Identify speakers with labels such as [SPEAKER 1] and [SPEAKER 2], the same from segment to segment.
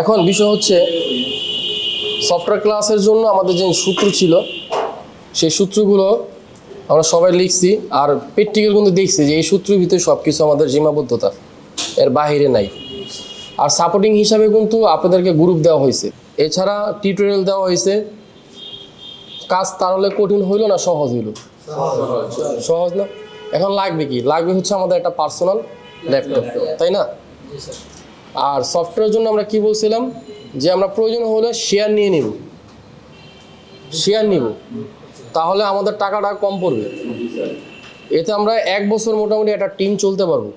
[SPEAKER 1] এখন বিষয় হচ্ছে সফটওয়্যার ক্লাসের জন্য আমাদের যে সূত্র ছিল, সেই সূত্রগুলো আমরা সবাই লিখছি আর প্র্যাকটিক্যাল কিন্তু দেখছি যে এই সূত্রের ভিতরে সব কিছু আমাদের সীমাবদ্ধতা, এর বাহিরে নাই। আর সাপোর্টিং হিসাবে কিন্তু আপনাদেরকে গ্রুপ দেওয়া হয়েছে। এছাড়া টিউটোরিয়াল দেওয়া হয়েছে। কাজ তাহলে কঠিন হইল না সহজ হইল? সহজ না? এখন লাগবে কি? লাগবে হচ্ছে আমাদের একটা পার্সোনাল ল্যাপটপ তাই না? আর সফটওয়্যারের জন্য আমরা কি বলছিলাম? যে আমরা প্রয়োজন হলে শেয়ার নিয়ে নিব। শেয়ার নিব। তাহলে আমাদের টাকাটা কম পড়বে। এতে আমরা এক বছর মোটামুটি একটা টিম চলতে পারব।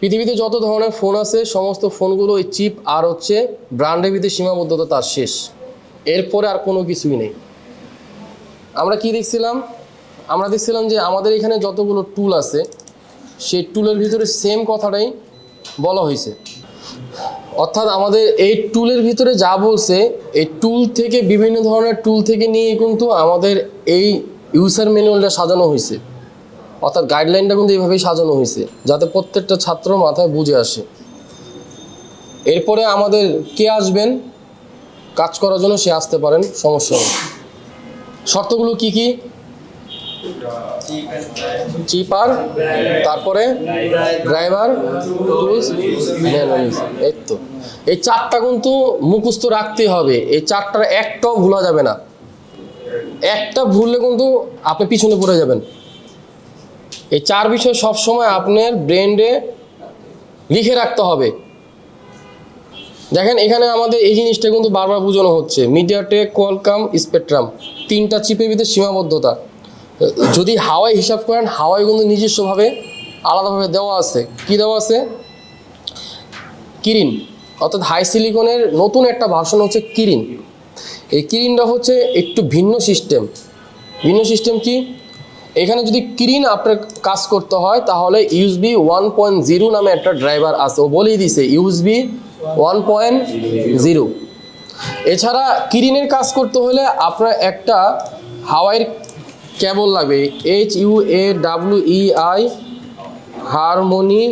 [SPEAKER 1] পৃথিবীতে যত ধরনের ফোন আছে, সমস্ত ফোনগুলো ওই চিপ আর হচ্ছে ব্র্যান্ডের ভিতরে সীমাবদ্ধতা তার শেষ। এরপরে আর কোনো কিছুই নেই। আমরা কি দেখছিলাম? আমরা দেখছিলাম যে আমাদের এখানে যতগুলো টুল আছে, সেই টুলের ভিতরে সেম কথাটাই বলা হয়েছে। অর্থাৎ আমাদের এই টুলের ভিতরে যা বলছে, এই টুল থেকে বিভিন্ন ধরনের টুল থেকে নিয়ে কিন্তু আমাদের এই ইউজার ম্যানুয়ালটা সাজানো হয়েছে। অর্থাৎ গাইডলাইনটা কিন্তু এইভাবেই সাজানো হয়েছে, যাতে প্রত্যেকটা ছাত্র মাথায় বুঝে আসে। এরপরে আমাদের কে আসবেন? কাজ করার জন্য সে আসতে পারেন, সমস্যা নেই। শর্তগুলো কি কি? চিপার তারপরে ড্রাইভার টুলস এই তো এই চারটা কিন্তু মুখস্থ রাখতে হবে। এই চারটার একটাও ভুলা যাবে না। একটা ভুললে কিন্তু আপনি পিছনে পড়ে যাবেন। এই চার বিষয় সবসময় আপনার ব্রেন্ডে লিখে রাখতে হবে। দেখেন, এখানে আমাদের এই জিনিসটা কিন্তু বারবার বোঝানো হচ্ছে। MediaTek, Qualcomm, Spectrum. তিনটা চিপের ভিতরে সীমাবদ্ধতা। যদি হাওয়াই হিসাব করেন, হাওয়াই কিন্তু নিজস্বভাবে আলাদাভাবে দেওয়া আছে। কি দেওয়া আছে? কিরিন। অর্থাৎ হাই সিলিকনের নতুন একটা ভার্সন হচ্ছে কিরিন। এই কিরিনটা হচ্ছে একটু ভিন্ন সিস্টেম। ভিন্ন সিস্টেম কি? এখানে যদি কিরিন আপনার কাজ করতে হয়, তাহলে ইউএসবি ওয়ান পয়েন্ট জিরো নামে একটা ড্রাইভার আছে। ও বলেই দিছে ইউএসবি ওয়ান পয়েন্ট জিরো এছাড়া কিরিনের কাজ করতে হলে আপনার একটা হাওয়াইয়ের কেবল লাগবে? H U A W E I Harmony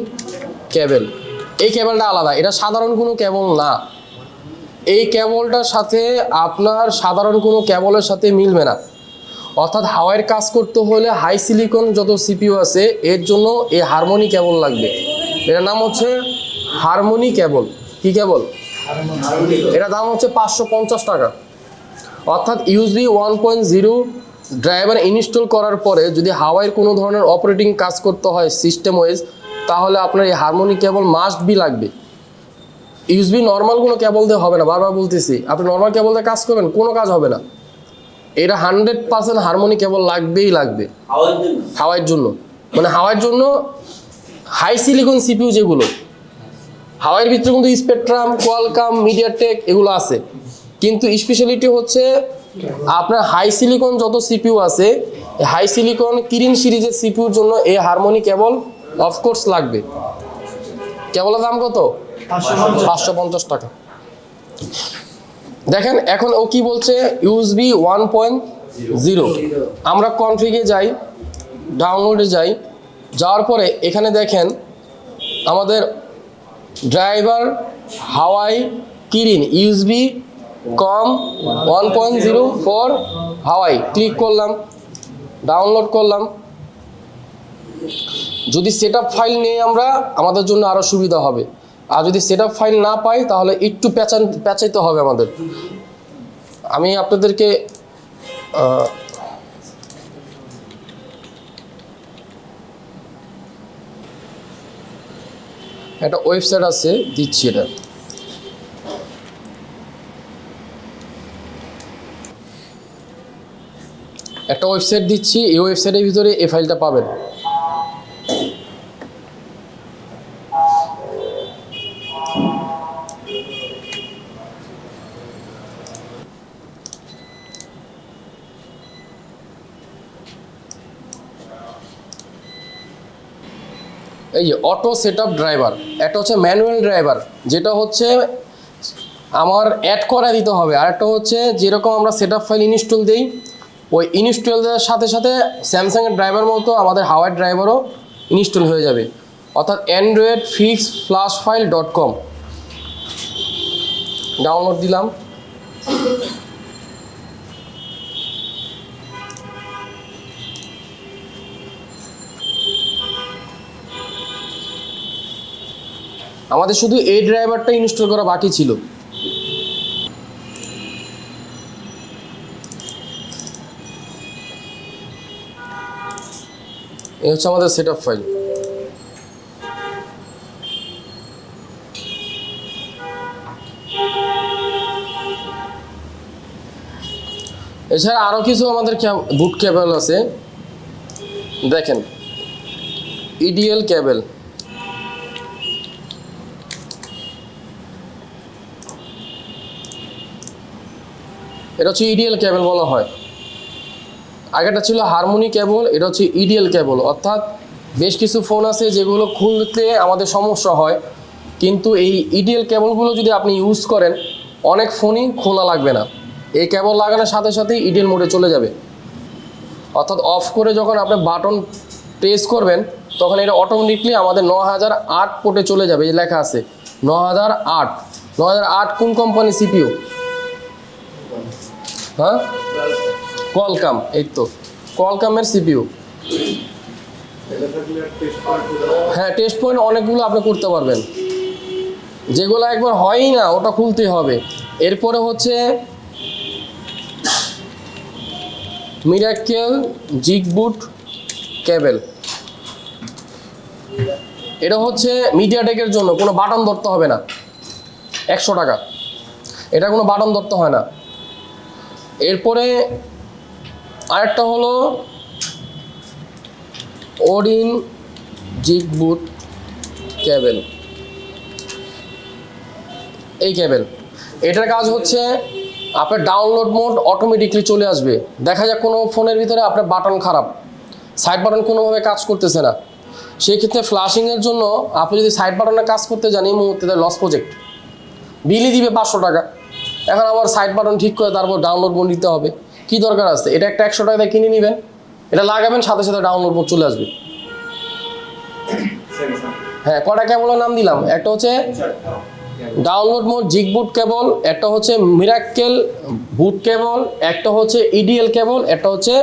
[SPEAKER 1] cable. এই কেবলটা আলাদা। এটা সাধারণ কোনো কেবল না। এই কেবলটার সাথে আপনার সাধারণ কোনো কেবলের সাথে মিলবে না। অর্থাৎ হাওয়াইয়ের কাজ করতে হলে হাই সিলিকন যত সিপিইউ আছে এর জন্য এই হারমোনি কেবল লাগবে। এটার নাম হচ্ছে হারমোনি কেবল। কি কেবল? এটা দাম হচ্ছে পাঁচশো পঞ্চাশ টাকা। অর্থাৎ USB one point zero driver install করার পরে যদি হাওয়াইয়ের কোনো ধরনের অপারেটিং কাজ করতে হয় সিস্টেম ওয়াইজ তাহলে আপনার এই হারমোনি কেবল মাস্ট বি লাগবে। ইউজবি নর্মাল কোনো কেবল দিয়ে হবে না বারবার বলতেছি। আপনি নর্মাল কেবল দিয়ে কাজ করবেন কোনো কাজ হবে না। এটা হান্ড্রেড পার্সেন্ট হারমোনি কেবল লাগবেই লাগবে।
[SPEAKER 2] হাওয়ার জন্য?
[SPEAKER 1] হাওয়াইয়ের জন্য। মানে হাওয়াইয়ের জন্য হাই সিলিকন সিপিউ যেগুলো হাওয়াইয়ের ভিতরে কিন্তু স্পেকট্রাম কোয়ালকাম মিডিয়াটেক এগুলো আছে। কিন্তু স্পেশালিটি হচ্ছে আপনার হাই সিলিকন যত সিপিউ আছে হাই সিলিকন কিরিন সিরিজের সিপিউর জন্য এই হারমোনি কেবল অফকোর্স লাগবে। কেবলের দাম কত? পাঁচশো পঞ্চাশ টাকা। দেখেন, এখন ও কি বলছে? ইউএসবি ওয়ান পয়েন্ট জিরো আমরা কনফিগে যাই ডাউনলোডে যাই, যাওয়ার পরে এখানে দেখেন, আমাদের driver Huawei Kirin USB com one point zero four Huawei click করলাম ডাউনলোড করলাম। যদি সেট ফাইল নিয়ে আমরা, আমাদের জন্য আরও সুবিধা হবে। আর যদি সেট ফাইল না পাই, তাহলে একটু প্যাচান, প্যাচাইতে হবে আমাদের। আমি আপনাদেরকে একটা ওয়েবসাইট আছে, দিচ্ছি এটা। একটা ওয়েবসাইট দিচ্ছি, এই ওয়েবসাইটের ভিতরে এই ফাইলটা পাবেন। এই যে অটো সেট ড্রাইভার একটা হচ্ছে ম্যানুয়াল ড্রাইভার যেটা হচ্ছে আমার অ্যাড করা দিতে হবে। আর একটা হচ্ছে যেরকম আমরা সেট ফাইল ইনস্টল দিই ওই ইনস্টল দেওয়ার সাথে সাথে স্যামসাংয়ের ড্রাইভার মতো আমাদের হাওয়ার ড্রাইভারও ইনস্টল হয়ে যাবে। অর্থাৎ Android fix flash file dot com download দিলাম। আমাদের শুধু এই ড্রাইভারটা ইনস্টল করা বাকি ছিল। এই হচ্ছে আমাদের সেট ফাইল এছাড়া আরও কিছু আমাদের বুট কেবল আছে। দেখেন ইডিএল কেবল এটা হচ্ছে ইডিএল কেবল বলা হয়। আগেটা ছিল হারমোনি কেবল, এটা হচ্ছে ইডিএল কেবল। অর্থাৎ বেশ কিছু ফোন আছে যেগুলো খুলতে আমাদের সমস্যা হয়। কিন্তু এই ইডিএল কেবলগুলো যদি আপনি ইউজ করেন, অনেক ফোনই খোলা লাগবে না। এই কেবল লাগানোর সাথে সাথেই ইডিএল মোডে চলে যাবে। অর্থাৎ অফ করে যখন আপনি বাটন প্রেস করবেন, তখন এটা অটোমেটিকলি আমাদের ন হাজার আট পোর্টে চলে যাবে, এই লেখা আছে। ন হাজার আট। ন হাজার আট কোন কোম্পানি সিপিও হ্যাঁ? কলকাম এই তো। কলকামের সিপিইউ হ্যাঁ টেস্ট পয়েন্ট অনেকগুলো আপনি করতে পারবেন। যেগুলো একবার হয়ই না, ওটা খুলতে হবে। এরপরে হচ্ছে মিরাক্কেল জিগবুট কেবল এটা হচ্ছে মিডিয়া টেকের জন্য, কোনো বাটন ধরতে হবে না। একশো টাকা। এটা কোনো বাটন ধরতে হয় না। এরপরে আরেকটা হলো ওডিন জিগবুট ক্যাবেল। এই ক্যাবেল। এটার কাজ হচ্ছে আপনার ডাউনলোড মোড অটোমেটিকলি চলে আসবে। দেখা যাক কোনো ফোনের ভিতরে আপনার বাটন খারাপ। সাইড বাটন কোনোভাবে কাজ করতেছে না। সেই ক্ষেত্রে ফ্লাশিংয়ের জন্য আপনি যদি সাইড বাটনে কাজ করতে যান, এই মুহূর্তে লস প্রজেক্ট বিলই দিবে পাঁচশো টাকা। এখন আবার সাইড বাটন ঠিক করে তারপর ডাউনলোড মোড নিতে হবে। কি দরকার আছে? এটা একটা একশো টাকা কিনে নেবেন এটা লাগাবেন সাথে সাথে ডাউনলোড মোড চলে আসবে। হ্যাঁ কটা কেবলের নাম দিলাম? একটা হচ্ছে ডাউনলোড মোড জিগ বুট কেবল একটা হচ্ছে মিরাক্কেল বুট কেবল একটা হচ্ছে ইডিএল কেবল একটা হচ্ছে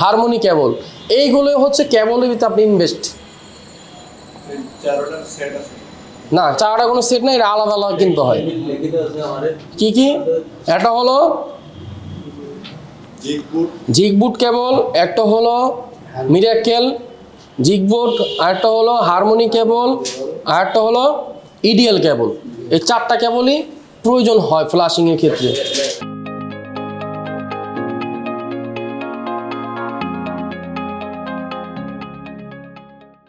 [SPEAKER 1] হারমোনি কেবল এইগুলো হচ্ছে কেবলের ভিতরে আপনি ইনভেস্ট না চারটা কোনো সেট নাই এটা আলাদা আলাদা কিনতে হয়। কি কি? একটা হলো
[SPEAKER 2] জিগ বুট
[SPEAKER 1] জিগ কেবল, একটা হলো মিরাকেল জিগবুট, আরেকটা হলো হারমোনি কেবল, আরেকটা হলো ইডিএল কেবল। এই চারটা কেবলই প্রয়োজন হয় ফ্লাশিংয়ের ক্ষেত্রে।